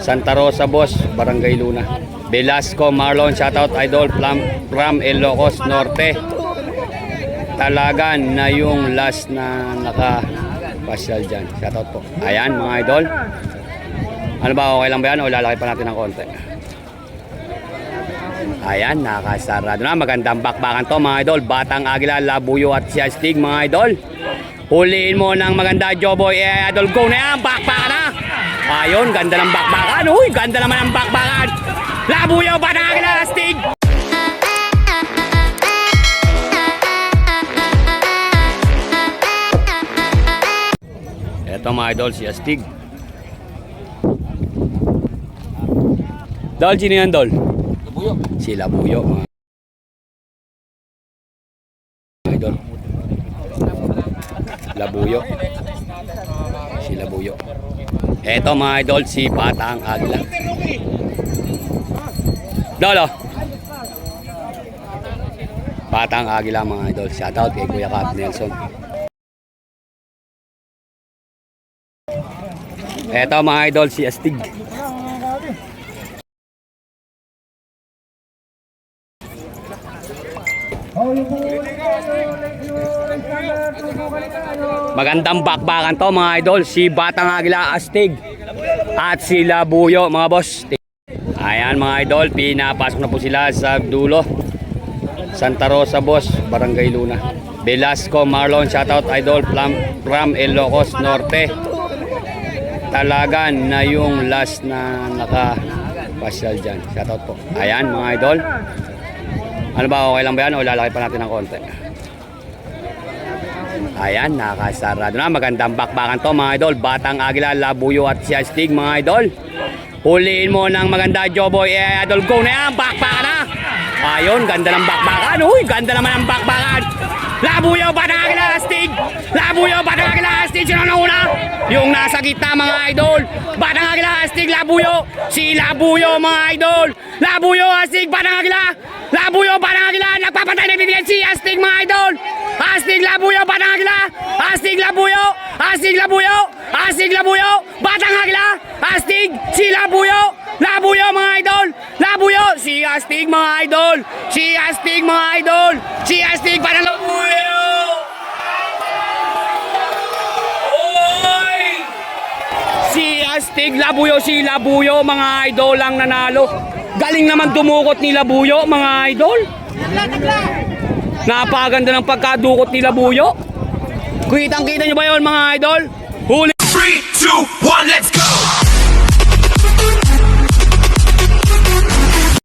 Santa Rosa Boss, Barangay Luna. Velasco Marlon, shoutout idol from, from Ilocos Norte. Talagan na yung last na naka pasyal dyan. Shoutout po. Ayan mga idol. Ano ba, okay lang ba yan o lalaki pa natin ng konti? Ayan, nakasarado na. Magandang bakbakan to mga idol. Batang Agila, Labuyo at Siastig mga idol. Huliin mo ng maganda, Joboy. Eh, idol, go na yan. Bakbakan. Ayun, ganda ng bakbakan. Uy, ganda naman ng bakbakan. Labuyo, Batang Agila, Astig. Eto mga idol, si Astig. Dol, sino yan, Dol? Labuyo. Si Labuyo. Mga idol. Labuyo. Si Labuyo. Eto mga idol, si Batang Agla. Dolo. Batang Agila mga idol. Shoutout kay Kuya Cap Nelson. Eto mga idol, si Astig. Magandang bakbakan to mga idol. Si Batang Agila Astig. At si Labuyo mga boss. Ayan mga idol. Pinapasok na po sila sa dulo. Santa Rosa boss. Barangay Luna. Velasco Marlon. Shoutout idol from, Ilocos Norte. Talagan na yung last na naka pasyal dyan. Shoutout po. Ayan mga idol. Ano ba okay lang ba yan o lalaki pa natin ng konti? Ayan, nakasarado na. Magandang bakbakan to mga idol. Batang Agila, Labuyo at Siastig mga idol. Huliin mo ng maganda, Joboy. Eh, idol, go na yan. Bakbakan na. Ayun, ganda ng bakbakan. Uy, ganda naman ng bakbakan. Labuyo, Batang Agila, Astig. Labuyo, Batang Agila, Astig. Sino na una? Yung nasa gitna mga idol. Batang Agila, Astig, Labuyo. Si Labuyo mga idol. Labuyo, Astig, Batang Agila. Labuyo, Batang Agila. Nagpapatay na bibigyan si Astig mga idol. Astig Labuyo, Batang Agila! Astig Labuyo! Astig Labuyo! Astig Labuyo! Batang Agila! Astig! Si Labuyo! Labuyo mga idol! Labuyo! Si Astig mga idol! Si Astig mga idol! Si Astig Batang Labuyo! Astig Labuyo, si Labuyo, mga idol ang nanalo. Galing naman dumukot ni Labuyo, mga idol. Napakaganda ng pagkadukot ni Labuyo. Kitang kita nyo ba yun mga idol? Huli! 3, 2, 1, let's go!